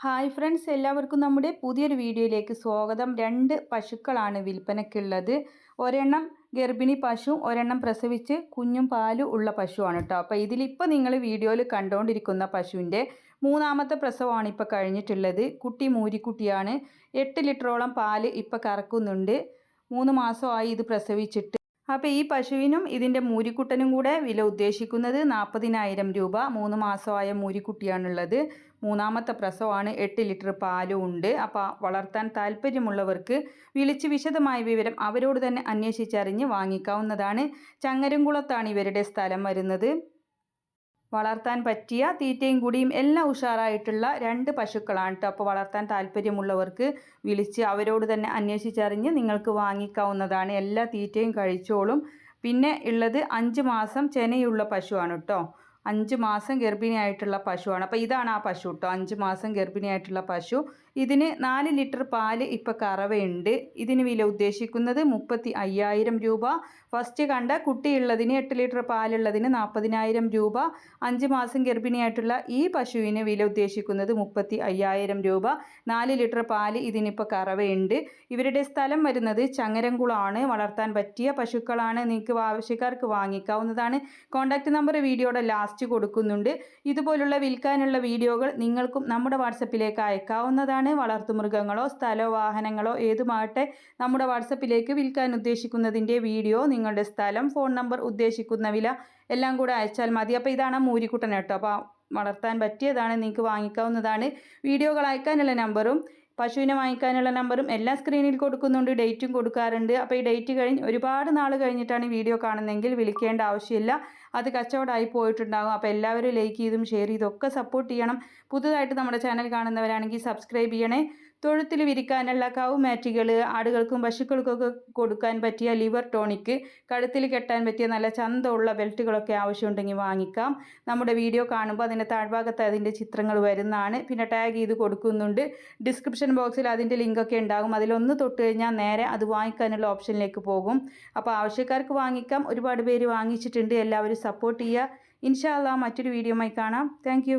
Hi friends എല്ലാവർക്കും നമ്മുടെ പുതിയൊരു വീഡിയോയിലേക്ക് സ്വാഗതം. രണ്ട് പശുക്കളാണ് വിൽപ്പനയ്ക്കുള്ളത്. ഒരെണ്ണം ഗർഭിണി പശു ഒരെണ്ണം പ്രസവിച്ച് കുഞ്ഞും പാലും ഉള്ള പശുവാണ് കേട്ടോ അപ്പോൾ ഇതിലിപ്പോൾ നിങ്ങൾ വീഡിയോയിൽ കണ്ടുകൊണ്ടിരിക്കുന്ന പശുവിന്റെ മൂന്നാമത്തെ പ്രസവമാണ് ഇപ്പോൾ കഴിഞ്ഞിട്ടുള്ളത്. കുട്ടി മൂരിക്കുട്ടിയാണ്. എട്ട് ലിറ്ററോളം പാൽ ഇപ്പോൾ കറക്കുന്നുണ്ട്. മൂന്ന് മാസമായി ഇത് പ്രസവിച്ചിട്ട് അപ്പോൾ ഈ പശുവിനും ഇതിന്റെ മൂരിക്കുട്ടനും കൂടെ വില ഉദ്ദേശിക്കുന്നത് നാൽപ്പതിനായിരം രൂപ. മൂന്ന് മാസമായ മൂരിക്കുട്ടിയാണുള്ളത്. മൂന്നാമത്തെ പ്രസവമാണ്. എട്ട് ലിറ്റർ പാലും ഉണ്ട്. അപ്പോൾ വളർത്താൻ താല്പര്യമുള്ളവർക്ക് വിളിച്ച് വിശദമായ വിവരം അവരോട് തന്നെ അന്വേഷിച്ചറിഞ്ഞ് വാങ്ങിക്കാവുന്നതാണ്. ചങ്ങരംകുളത്താണ് ഇവരുടെ സ്ഥലം വരുന്നത്. വളർത്താൻ പറ്റിയ തീറ്റയും കൂടിയും എല്ലാം ഉഷാറായിട്ടുള്ള രണ്ട് പശുക്കളാണ് കേട്ടോ അപ്പോൾ വളർത്താൻ താല്പര്യമുള്ളവർക്ക് വിളിച്ച് അവരോട് തന്നെ അന്വേഷിച്ചറിഞ്ഞ് നിങ്ങൾക്ക് വാങ്ങിക്കാവുന്നതാണ്. എല്ലാ തീറ്റയും കഴിച്ചോളും. പിന്നെ ഉള്ളത് അഞ്ച് മാസം ചെനയുള്ള പശുവാണ് കേട്ടോ അഞ്ച് മാസം ഗർഭിണിയായിട്ടുള്ള പശുവാണ്. അപ്പോൾ ഇതാണ് ആ പശു കേട്ടോ അഞ്ച് മാസം ഗർഭിണിയായിട്ടുള്ള പശു. ഇതിന് നാല് ലിറ്റർ പാൽ ഇപ്പോൾ കറവയുണ്ട്. ഇതിന് വില ഉദ്ദേശിക്കുന്നത് മുപ്പത്തി അയ്യായിരം രൂപ. ഫസ്റ്റ് കണ്ട കുട്ടിയുള്ളതിന് എട്ട് ലിറ്റർ പാലുള്ളതിന് നാൽപ്പതിനായിരം രൂപ. അഞ്ച് മാസം ഗർഭിണിയായിട്ടുള്ള ഈ പശുവിന് വില ഉദ്ദേശിക്കുന്നത് മുപ്പത്തി അയ്യായിരം രൂപ. നാല് ലിറ്റർ പാൽ ഇതിനിപ്പോൾ കറവയുണ്ട്. ഇവരുടെ സ്ഥലം വരുന്നത് ചങ്ങരംകുളമാണ് വളർത്താൻ പറ്റിയ പശുക്കളാണ് നിങ്ങൾക്ക് ആവശ്യക്കാർക്ക് വാങ്ങിക്കാവുന്നതാണ്. കോൺടാക്റ്റ് നമ്പർ വീഡിയോയുടെ ലാസ്റ്റ് കൊടുക്കുന്നുണ്ട്. ഇതുപോലുള്ള വിൽക്കാനുള്ള വീഡിയോകൾ നിങ്ങൾക്കും നമ്മുടെ വാട്സപ്പിലേക്ക് അയക്കാവുന്നതാണ്. വളർത്തുമൃഗങ്ങളോ സ്ഥലോ വാഹനങ്ങളോ ഏതുമാകട്ടെ നമ്മുടെ വാട്സപ്പിലേക്ക് വിൽക്കാൻ ഉദ്ദേശിക്കുന്നതിന്റെ വീഡിയോ നിങ്ങളുടെ സ്ഥലം ഫോൺ നമ്പർ ഉദ്ദേശിക്കുന്ന വില എല്ലാം കൂടെ അയച്ചാൽ മതി. അപ്പോൾ ഇതാണ് മൂരിക്കുട്ടൻ കേട്ടോ. അപ്പോൾ വളർത്താൻ പറ്റിയതാണ് നിങ്ങൾക്ക് വാങ്ങിക്കാവുന്നതാണ്. വീഡിയോകൾ അയക്കാനുള്ള നമ്പറും പശുവിനെ വാങ്ങിക്കാനുള്ള നമ്പറും എല്ലാ സ്ക്രീനിൽ കൊടുക്കുന്നുണ്ട് ഡേറ്റും കൊടുക്കാറുണ്ട്. അപ്പോൾ ഈ ഡേറ്റ് കഴിഞ്ഞ് ഒരുപാട് നാൾ കഴിഞ്ഞിട്ടാണ് ഈ വീഡിയോ കാണുന്നതെങ്കിൽ വിളിക്കേണ്ട ആവശ്യമില്ല. അത് കച്ചവടമായി പോയിട്ടുണ്ടാകും. അപ്പോൾ എല്ലാവരും ലൈക്ക് ചെയ്തും ഷെയർ ചെയ്തും ഒക്കെ സപ്പോർട്ട് ചെയ്യണം. പുതുതായിട്ട് നമ്മുടെ ചാനൽ കാണുന്നവരാണെങ്കിൽ സബ്സ്ക്രൈബ് ചെയ്യണേ. തൊഴുത്തിൽ വിരിക്കാനുള്ള കൗ മാറ്റുകൾ ആടുകൾക്കും പശുക്കൾക്കൊക്കെ കൊടുക്കാൻ പറ്റിയ ലിവർ ടോണിക്ക് കഴുത്തിൽ കെട്ടാൻ പറ്റിയ നല്ല ചന്തമുള്ള ബെൽറ്റുകളൊക്കെ ആവശ്യമുണ്ടെങ്കിൽ വാങ്ങിക്കാം. നമ്മുടെ വീഡിയോ കാണുമ്പോൾ അതിന്റെ താഴ്ഭാഗത്ത് അതിന്റെ ചിത്രങ്ങൾ വരുന്നതാണ്. പിന്നെ ടാഗ് ചെയ്ത് കൊടുക്കുന്നുണ്ട്. ഡിസ്ക്രിപ്ഷൻ ബോക്സിൽ അതിന്റെ ലിങ്കൊക്കെ ഉണ്ടാകും. അതിലൊന്ന് തൊട്ട് കഴിഞ്ഞാൽ നേരെ അത് വാങ്ങിക്കാനുള്ള ഓപ്ഷനിലേക്ക് പോകും. അപ്പോൾ ആവശ്യക്കാർക്ക് വാങ്ങിക്കാം. ഒരുപാട് പേര് വാങ്ങിച്ചിട്ടുണ്ട്. എല്ലാവരും സപ്പോർട്ട് ചെയ്യുക. ഇൻഷാല്ല മറ്റൊരു വീഡിയോയുമായി കാണാം. താങ്ക്